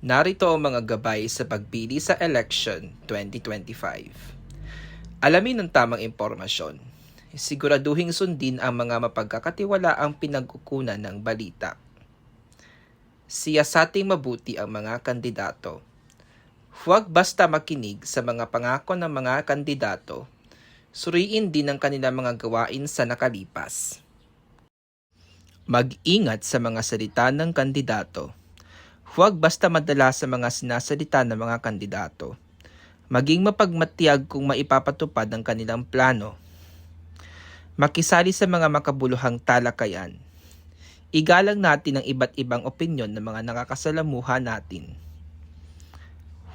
Narito ang mga gabay sa pagpili sa election 2025. Alamin ang tamang impormasyon. Siguraduhing sundin ang mga mapagkakatiwalaang pinagkukunan ng balita. Siyasating mabuti ang mga kandidato. Huwag basta makinig sa mga pangako ng mga kandidato. Suriin din ang kanilang mga gawain sa nakalipas. Mag-ingat sa mga salita ng kandidato. Huwag basta madala sa mga sinasalita ng mga kandidato. Maging mapagmatiyag kung maipapatupad ang kanilang plano. Makisali sa mga makabuluhang talakayan. Igalang natin ang iba't ibang opinyon ng mga nakakasalamuha natin.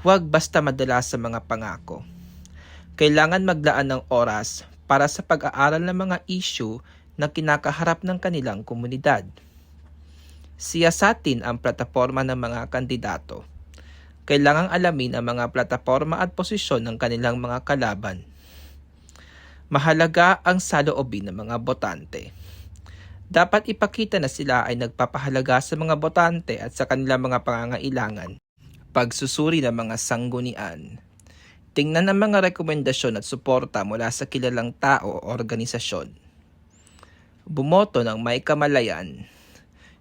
Huwag basta madala sa mga pangako. Kailangan maglaan ng oras para sa pag-aaral ng mga issue na kinakaharap ng kanilang komunidad. Siyasatin ang plataforma ng mga kandidato. Kailangang alamin ang mga plataforma at posisyon ng kanilang mga kalaban. Mahalaga ang saloobin ng mga botante. Dapat ipakita na sila ay nagpapahalaga sa mga botante at sa kanilang mga pangangailangan. Pagsusuri ng mga sanggunian. Tingnan ang mga rekomendasyon at suporta mula sa kilalang tao o organisasyon. Bumoto ng may kamalayan.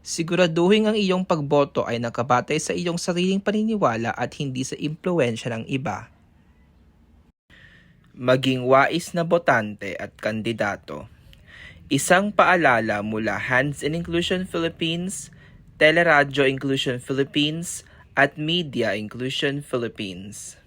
Siguraduhin ang iyong pagboto ay nakabatay sa iyong sariling paniniwala at hindi sa impluensya ng iba. Maging wais na botante at kandidato. Isang paalala mula Hands in Inclusion Philippines, Teleradyo Inclusion Philippines, at Media Inclusion Philippines.